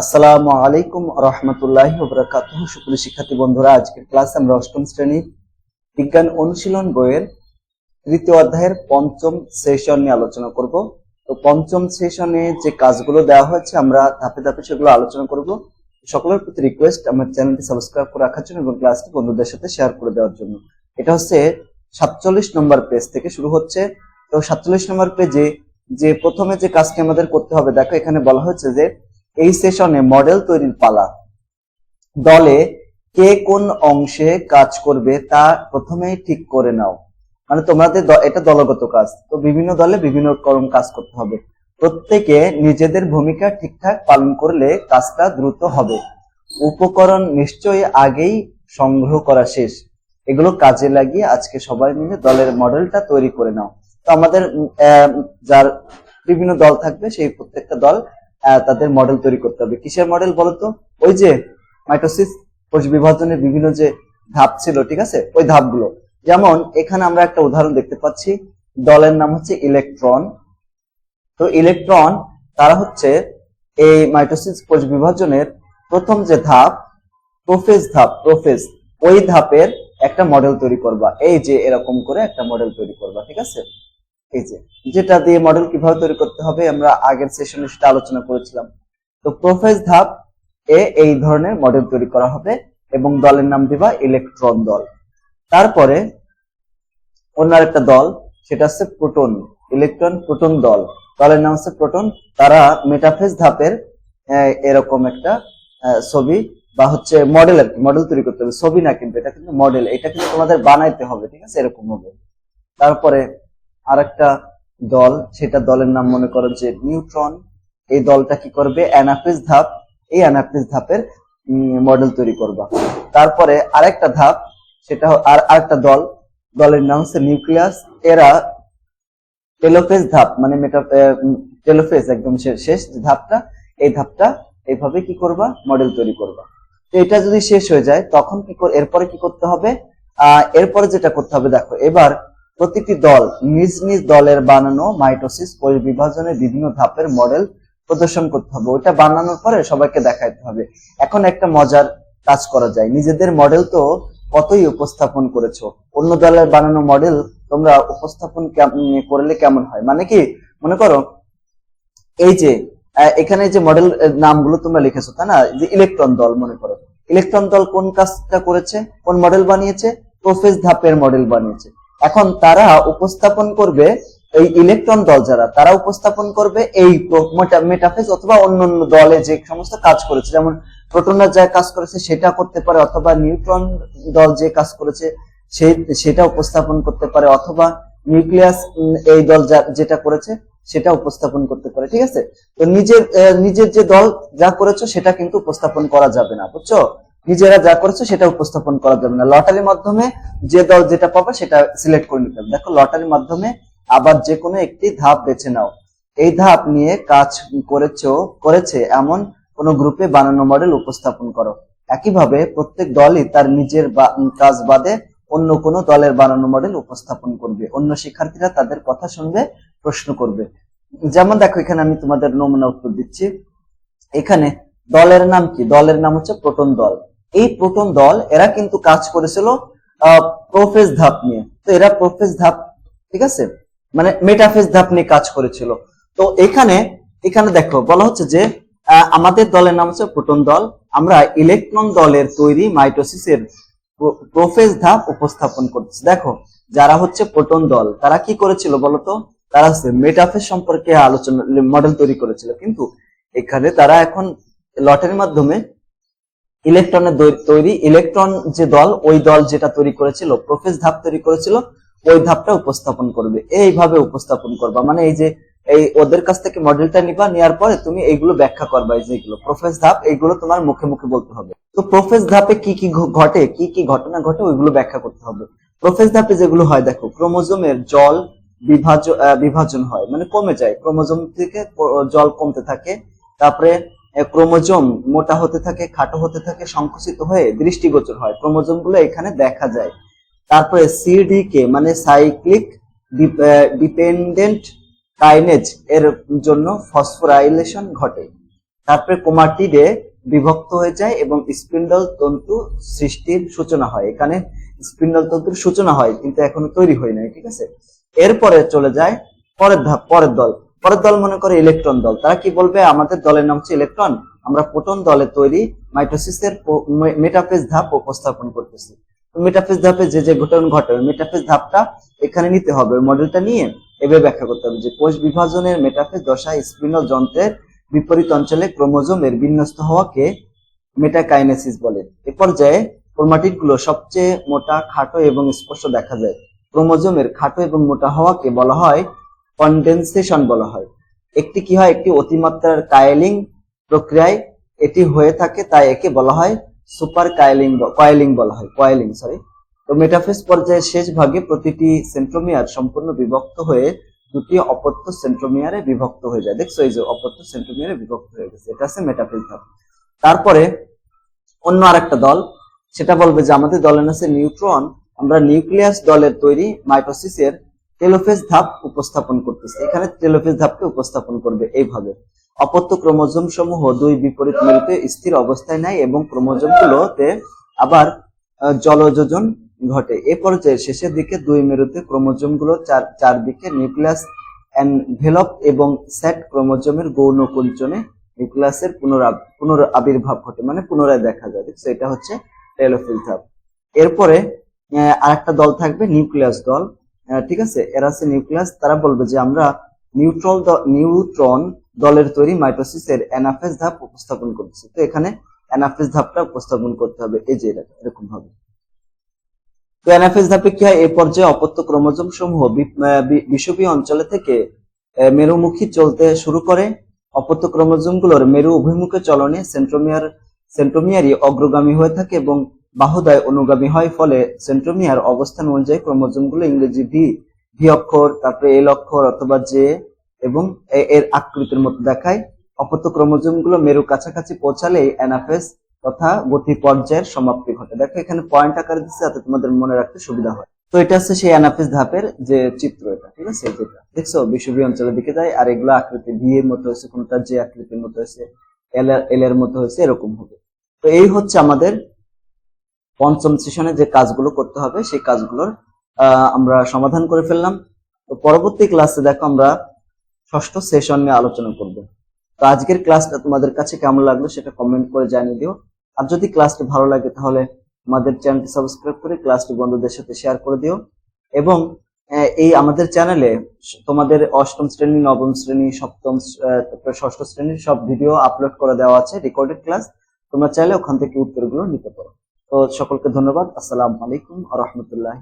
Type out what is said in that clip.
আসসালামু আলাইকুম রহমতুল্লাহ বরকাত সুপ্রিয় শিক্ষার্থী বন্ধুরা, আজকের ক্লাসে আমরা অষ্টম শ্রেণির বিজ্ঞান অনুশীলন বইয়ের তৃতীয় অধ্যায়ের পঞ্চম সেশন নিয়ে আলোচনা করব। তো পঞ্চম সেশনে যে কাজগুলো দেওয়া হয়েছে, আমরা ধাপে ধাপে সেগুলো আলোচনা করব। সকলের প্রতি রিকোয়েস্ট আমার চ্যানেলটি সাবস্ক্রাইব করে রাখার জন্য এবং ক্লাসটি বন্ধুদের সাথে শেয়ার করে দেওয়ার জন্য। এটা হচ্ছে সাতচল্লিশ নম্বর পেজ থেকে শুরু হচ্ছে। তো সাতচল্লিশ নম্বর পেজে যে প্রথমে যে কাজটি আমাদের করতে হবে, দেখো এখানে বলা হচ্ছে যে এই সেশনে মডেল তৈরির পালা। দলে কে কোন অংশে কাজ করবে তা প্রথমেই ঠিক করে নাও। মানে তোমাদের এটা দলগত কাজ। তো বিভিন্ন দলে বিভিন্ন রকম কাজ করতে হবে। প্রত্যেকে নিজেদের ভূমিকা ঠিকঠাক পালন করলে কাজটা দ্রুত হবে। উপকরণ নিশ্চয়ই আগেই সংগ্রহ করা শেষ। এগুলো কাজে লাগিয়ে আজকে সবাই মিলে দলের মডেলটা তৈরি করে নাও। তো আমাদের যার বিভিন্ন দল থাকবে, সেই প্রত্যেকটা দল তাদের মডেল তৈরি করতে হবে। কিসের মডেল বলতো? ওই যে মাইটোসিস কোষ বিভাজনের বিভিন্ন যে ধাপ ছিল, ঠিক আছে? ওই ধাপগুলো। যেমন, এখানে আমরা একটা উদাহরণ দেখতে পাচ্ছি। দলের নাম হচ্ছে ইলেকট্রন তো ইলেকট্রন তারা হচ্ছে এই মাইটোসিস কোষ বিভাজনের প্রথম যে ধাপ প্রোফেজ ধাপ প্রোফেজ ওই ধাপের একটা মডেল তৈরি করবা। এই যে এরকম করে একটা মডেল তৈরি করবা, ঠিক আছে? এই যেটা দিয়ে মডেল কীভাবে তৈরি করতে হবে, আমরা আগের সেশনে সেটা আলোচনা করেছিলাম। তো প্রোফেজ ধাপ এ এই ধরনের মডেল তৈরি করা হবে এবং দলের নাম দিবা ইলেকট্রন দল। তারপরে অন্য একটা দল, সেটা হচ্ছে প্রোটন ইলেকট্রন প্রোটন দল। দলের নাম হচ্ছে প্রোটন তারা মেটাফেজ ধাপের এরকম একটা ছবি বা হচ্ছে মডেল আর মডেল তৈরি করতে হবে। ছবি না কিন্তু, এটা কিন্তু মডেল এটা কিন্তু তোমাদের বানাইতে হবে, ঠিক আছে? এরকম হবে। তারপরে আরেকটা দল, সেটা দলের নাম মনে করো যে নিউট্রন, এই দলটা কি করবে? অ্যানাফিস ধাপ, এই অ্যানাফিস ধাপের মডেল তৈরি করবা। তারপরে আরেকটা ধাপ, সেটা আর আরেকটা দল, দলের নাম হচ্ছে নিউক্লিয়াস। এরা টেলোফেজ ধাপ মানে মেটা টেলোফেজ একদম শেষ ধাপটা, এই ধাপটা এইভাবে কি করবা? মডেল তৈরি করবা। তো এটা যদি শেষ হয়ে যায়, তখন কি এরপরে কি করতে হবে? এরপরে যেটা করতে হবে, দেখো, এবার প্রতিটি দল নিজ নিজ দলের বানানো মাইটোসিস কোষ বিভাজনের বিভিন্ন ধাপের মডেল প্রদর্শন করতে হবে। ওটা বানানোর পরে সবাইকে দেখাইতে হবে। এখন একটা মজার কাজ করা যায়। নিজেদের মডেল তো কতই উপস্থাপন করেছ? অন্য দলের বানানো মডেল তোমরা উপস্থাপন করলে কেমন হয়? মানে কি? মনে করো, এই যে এখানে যে মডেল নামগুলো তোমরা লিখেছো, তাই না? যে ইলেকট্রন দল মনে করো। ইলেকট্রন দল কোন কাজটা করেছে? কোন মডেল বানিয়েছে? প্রোফেস ধাপের মডেল বানিয়েছে। এখন তারা উপস্থাপন করবে এই ইলেকট্রন দল যারা, তারা উপস্থাপন করবে এই মেটাফেজ অথবা অন্য অন্য দলে যে সমস্ত কাজ করেছে, যেমন প্রোটনরা যা কাজ করেছে সেটা করতে পারে, অথবা নিউট্রন দল যে কাজ করেছে সেটা উপস্থাপন করতে পারে, অথবা নিউক্লিয়াস এই দল যেটা করেছে সেটা উপস্থাপন করতে পারে, ঠিক আছে? তো নিজের নিজের যে দল যা করেছ সেটা কিন্তু উপস্থাপন করা যাবে না, বুঝছ? নিজেরা যা করেছ সেটা উপস্থাপন করা যাবে না। লটারির মাধ্যমে যে দল যেটা পাবে সেটা সিলেক্ট করে নিতে হবে। দেখো, লটারির মাধ্যমে আবার যে কোনো একটি ধাপ বেছে নাও। এই ধাপ নিয়ে কাজ করেছ, করেছে এমন কোন গ্রুপে বানানো মডেল উপস্থাপন করো। একইভাবে প্রত্যেক দলই তার নিজের কাজ বাদে অন্য কোনো দলের বানানো মডেল উপস্থাপন করবে। অন্য শিক্ষার্থীরা তাদের কথা শুনবে, প্রশ্ন করবে। যেমন দেখো, এখানে আমি তোমাদের নমুনা উত্তর দিচ্ছি। এখানে দলের নাম কি? দলের নাম হচ্ছে প্রোটন দল। এই প্রোটন দল, এরা কিন্তু কাজ করেছিল প্রোফেস ধাপ নিয়ে। তো এরা প্রোফেস ধাপ, ঠিক আছে? মানে মেটাফেজ ধাপ নিয়ে কাজ করেছিল। তো এখানে এখানে দেখো, বলা হচ্ছে যে আমাদের দলের নাম হচ্ছে প্রোটন দল। আমরা ইলেকট্রন দলের তৈরি মাইটোসিসের প্রোফেজ ধাপ উপস্থাপন করতেছি। দেখো, যারা হচ্ছে প্রোটন দল, তারা কি করেছিল বলতো তারা হচ্ছে মেটাফেজ সম্পর্কে আলোচনা মডেল তৈরি করেছিল। কিন্তু এখানে তারা এখন লটের মাধ্যমে ইলেকট্রনের তৈরি ইলেকট্রন যে দল, ওই দল যেটা তৈরি করেছিল, প্রোফেজ ধাপ তৈরি করেছিল, ওই ধাপটা উপস্থাপন করবে। এইভাবে উপস্থাপন করবা। মানে এই যে, এই ওদের কাছ থেকে মডেলটা নিবা নেওয়ার পরে তুমি এইগুলো ব্যাখ্যা করবা যেগুলো। প্রোফেস ধাপ, এইগুলো তোমার মুখে মুখে বলতে হবে। তো প্রোফেস ধাপে কি কি ঘটে, কি কি ঘটনা ঘটে, ওইগুলো ব্যাখ্যা করতে হবে। প্রোফেস ধাপে যেগুলো হয়, দেখো, ক্রোমোজোমের জল বিভাজন বিভাজন হয় মানে কমে যায়। ক্রোমোজোম থেকে জল কমতে থাকে। তারপরে ক্রোমোজোম মোটা হতে থাকে, খাটো হতে থাকে, সংকুচিত হয়ে দৃষ্টিগোচর হয়। ক্রোমোজোমগুলো এখানে দেখা যায়। তারপরে সিডিকে মানে সাইক্লিক ডিপেন্ডেন্ট কাইনেজ এর জন্য ফসফোরাইলেশন ঘটে। তারপরে কোমাটিডে বিভক্ত হয়ে যায় এবং স্পিন্ডল তন্তু সৃষ্টির সূচনা হয়। এখানে স্পিন্ডল তন্তুর সূচনা হয়, কিন্তু এখনও তৈরি হয় নাই, ঠিক আছে? এরপরে চলে যায় পরের ধাপ, পরের দল। পরের দল মনে করে ইলেকট্রন দল। তারা কি বলবে? আমাদের দলের নাম হচ্ছে ইলেকট্রন আমরা প্রোটন দলে তৈরি মাইটোসিসের মেটাফেজ ধাপ উপস্থাপন করতেছি। মেটাফেজ ধাপে যে যে ঘটন ঘটে মেটাফেজ ধাপটা এখানে নিতে হবে। মডেলটা নিয়ে এভাবে ব্যাখ্যা করতে হবে যে কোষ বিভাজনের মেটাফেজ দশায় স্পিনল যন্ত্রের বিপরীত অঞ্চলে ক্রোমোজোমের বিন্যস্ত হওয়াকে মেটাকাইনেসিস বলে। এ পর্যায়ে ক্রোমাটিডগুলো সবচেয়ে মোটা, খাটো এবং স্পষ্ট দেখা যায়। ক্রোমোজোমের খাটো এবং মোটা হওয়াকে বলা হয় কন্ডেনসেশন বলা হয়। একটি কি হয়? একটি অতিমাত্রার কায়েলিং প্রক্রিয়ায় এটি হয়ে থাকে, তাই একে বলা হয় সুপার কায়েলিং কয়েলিং বলা হয়। কয়েলিং সরি তো মেটাফেজ পর্যায়ে শেষ ভাগে প্রতিটি সেন্ট্রোমিয়ার সম্পূর্ণ বিভক্ত হয়ে দুটি অপত্য সেন্ট্রোমিয়ারে বিভক্ত হয়ে যায়। দেখছ, এই যে অপত্য সেন্ট্রোমিয়ারে বিভক্ত হয়ে গেছে। এটা হচ্ছে মেটাফেজ ধাপ। তারপরে অন্য আরেকটা দল, সেটা বলবে যে আমাদের দলের আছে নিউট্রন। আমরা নিউক্লিয়াস দলের তৈরি মাইটোসিসের টেলোফেজ ধাপ উপস্থাপন করতেছে। এখানে টেলোফেজ ধাপকে উপস্থাপন করবে এইভাবে। অপত্য ক্রোমোজোম সমূহ দুই বিপরীত মেরুতে স্থির অবস্থায় নেয় এবং ক্রোমোজোম গুলোতে আবার জলযোজন ঘটে। এ পর্যায়ে শেষের দিকে দুই মেরুতে ক্রোমোজোমগুলো চার, চারদিকে নিউক্লিয়াস এনভেলপ এবং সেট ক্রোমোজোমের গৌণ কুঞ্চনে নিউক্লিয়াসের পুনরা পুনর আবির্ভাব ঘটে মানে পুনরায় দেখা যায়। এটা হচ্ছে টেলোফেজ ধাপ। এরপরে আরেকটা দল থাকবে নিউক্লিয়াস দল। ঠিক আছে? এরা আছে নিউক্লিয়াস তারা বলবে যে আমরা নিউট্রল নিউট্রন দলের তৈরি মাইটোসিসের অ্যানাফেজ ধাপ উপস্থাপন করতেছি। তো এখানে অ্যানাফেজ ধাপটা উপস্থাপন করতে হবে। এই যে এরকম ভাবে তো অ্যানাফেজ ধাপে কি হয়? এই পর্যায়ে অপত্য ক্রোমোজোম সমূহ বিষুবীয় অঞ্চলে থেকে মেরুমুখী চলতে শুরু করে। অপত্য ক্রোমোজোমগুলোর মেরু অভিমুখে চলনে সেন্ট্রোমিয়ার সেন্ট্রোমিয়ারই অগ্রগামী হয়ে থাকে এবং বাহুদায় অনুগামী হয় ফলে সেন্ট্রোমিয়ার অবস্থান অনুযায়ী ক্রোমোজোমগুলো ইংরেজি ভি ভি অক্ষর, তারপরে এল অক্ষর অথবা জে এবং এর আকৃতির মতো দেখায়। অপত্য ক্রোমোজোমগুলো মেরু কাছাকাছি পৌঁছালে অ্যানাফেজ তথা গতি পর্যায়ের সমাপ্তি ঘটে। দেখো, এখানে পয়েন্ট আকারে দিচ্ছে যাতে তোমাদের মনে রাখতে সুবিধা হয়। তো এটা হচ্ছে সেই অ্যানাফেজ ধাপের যে চিত্র এটা, ঠিক আছে? যেটা। দেখছ? বিষুবীয় অঞ্চলের দিকে যায়, আর এগুলো আকৃতি ভি এর মতো হয়েছে, কোনটা যে আকৃতির মতো হয়েছে এল এর মতো হয়েছে, এরকম হবে। তো এই হচ্ছে আমাদের পঞ্চম সেশনে যে কাজগুলো করতে হবে, সেই কাজগুলোর আমরা সমাধান করে ফেললাম। তো পরবর্তী ক্লাসে দেখো আমরা ষষ্ঠ সেশন নিয়ে আলোচনা করব। তো আজকের ক্লাসটা তোমাদের কাছে কেমন লাগল সেটা কমেন্ট করে জানিয়ে দিও। আর যদি ক্লাসটি ভালো লাগে তাহলে আমাদের চ্যানেলটি সাবস্ক্রাইব করে ক্লাসটি বন্ধুদের সাথে শেয়ার করে দিও। এবং এই আমাদের চ্যানেলে তোমাদের অষ্টম শ্রেণি, নবম শ্রেণি, সপ্তম ষষ্ঠ শ্রেণির সব ভিডিও আপলোড করে দেওয়া আছে রেকর্ডেড ক্লাস তোমরা চাইলে ওখান থেকে উত্তরগুলো নিতে পারো। তো সকলকে ধন্যবাদ। আসসালামু আলাইকুম আ রহমতুল্লাহ